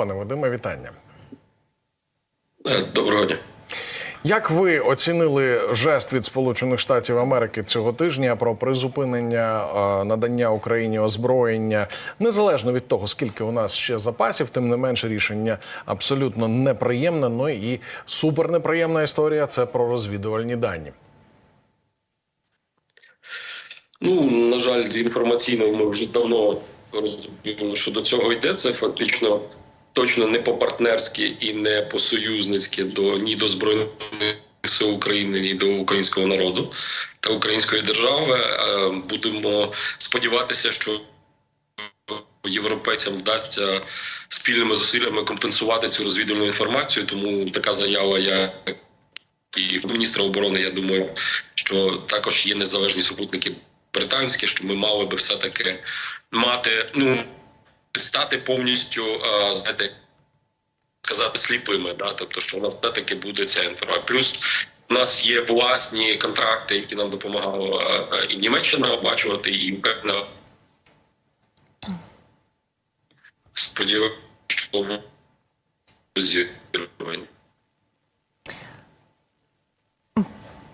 Пане Вадиме, вітання. Е, Доброго дня. Як ви оцінили жест від Сполучених Штатів Америки цього тижня про призупинення е, надання Україні озброєння, незалежно від того, скільки у нас ще запасів, тим не менше рішення абсолютно неприємне. Ну і супернеприємна історія це про розвідувальні дані. Ну на жаль, інформаційно ми вже давно розуміємо, що до цього йде. Це фактично точно не по партнерськи і не по союзницьки до ні до збройних сил України, ні до українського народу та української держави. Е, Будемо сподіватися, що європейцям вдасться спільними зусиллями компенсувати цю розвідувальну інформацію. Тому така заява я і міністра оборони. Я думаю, що також є незалежні супутники британські, що ми мали би все таки мати, ну стати повністю е, знаєте, сказати сліпими, да, тобто, що у нас все таки буде ця інформація. Плюс у нас є власні контракти, які нам допомагала е, і Німеччина оплачувати, і Україна. Сподіваюся, що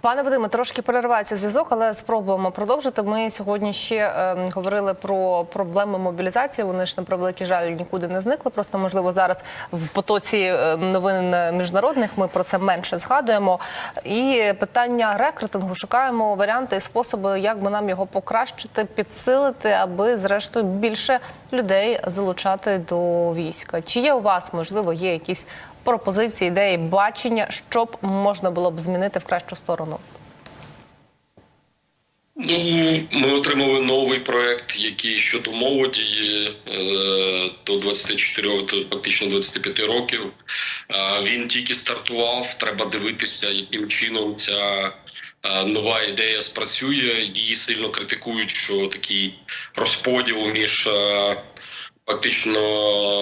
Пане Вадиме, трошки переривається зв'язок, але спробуємо продовжити. Ми сьогодні ще е, говорили про проблеми мобілізації. Вони ж на превеликий жаль нікуди не зникли. Просто можливо зараз в потоці е, новин міжнародних ми про це менше згадуємо. І питання рекрутингу шукаємо варіанти і способи, як би нам його покращити, підсилити, аби зрештою більше людей залучати до війська. Чи є у вас можливо є якісь пропозиції, ідеї, бачення, щоб можна було б змінити в кращу сторону? Ну, ми отримали новий проект, який щодо молоді е, до 24, до фактично 25 років. Е, Він тільки стартував. Треба дивитися, яким чином ця е, нова ідея спрацює. Її сильно критикують, що такий розподіл між фактично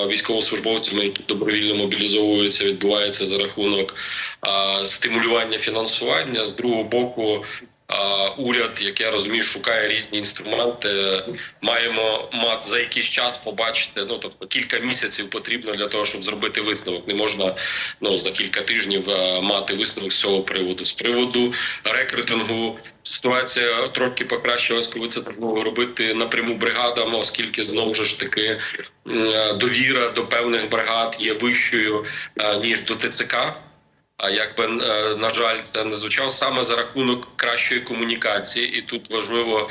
військовослужбовцями, які добровільно мобілізовуються, відбувається за рахунок стимулювання фінансування. З другого боку, уряд, як я розумію, шукає різні інструменти. Маємо мати за якийсь час побачити. Ну тобто кілька місяців потрібно для того, щоб зробити висновок. Не можна ну за кілька тижнів мати висновок з цього приводу. З приводу рекрутингу ситуація трохи покращилась, коли це треба робити напряму бригадам, оскільки знову ж таки довіра до певних бригад є вищою ніж до ТЦК. А якби е, на жаль, це не звучало саме за рахунок кращої комунікації, і тут важливо,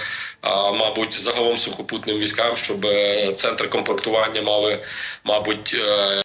мабуть, загалом сухопутним військам, щоб е, центри комплектування мали, мабуть, е,